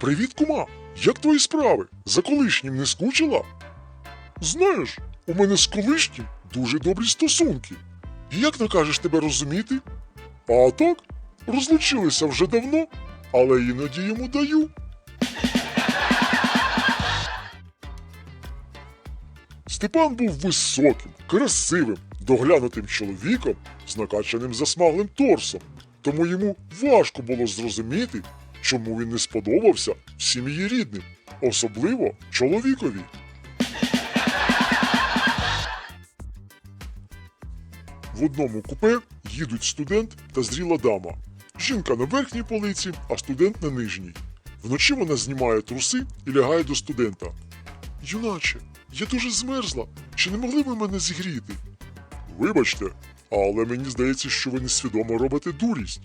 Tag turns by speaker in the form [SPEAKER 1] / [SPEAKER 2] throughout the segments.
[SPEAKER 1] Привіт, кума! Як твої справи? За колишнім не скучила? Знаєш, у мене з колишнім дуже добрі стосунки. І як накажеш тебе розуміти? А так, розлучилися вже давно, але іноді йому даю. Степан був високим, красивим, доглянутим чоловіком з накачаним засмаглим торсом, тому йому важко було зрозуміти, чому він не сподобався всім її рідним, особливо чоловікові. В одному купе їдуть студент та зріла дама. Жінка на верхній полиці, а студент на нижній. Вночі вона знімає труси і лягає до студента. Юначе, я дуже змерзла. Чи не могли ви мене зігріти? Вибачте, але мені здається, що ви несвідомо робите дурість.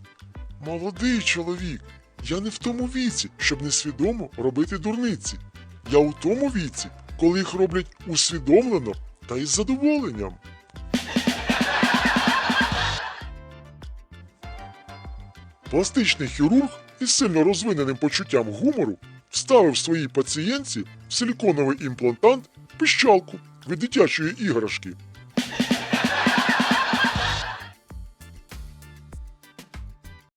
[SPEAKER 1] Молодий чоловік, я не в тому віці, щоб несвідомо робити дурниці. Я у тому віці, коли їх роблять усвідомлено та із задоволенням. Пластичний хірург із сильно розвиненим почуттям гумору вставив своїй пацієнтці в силіконовий імплантант пищалку від дитячої іграшки.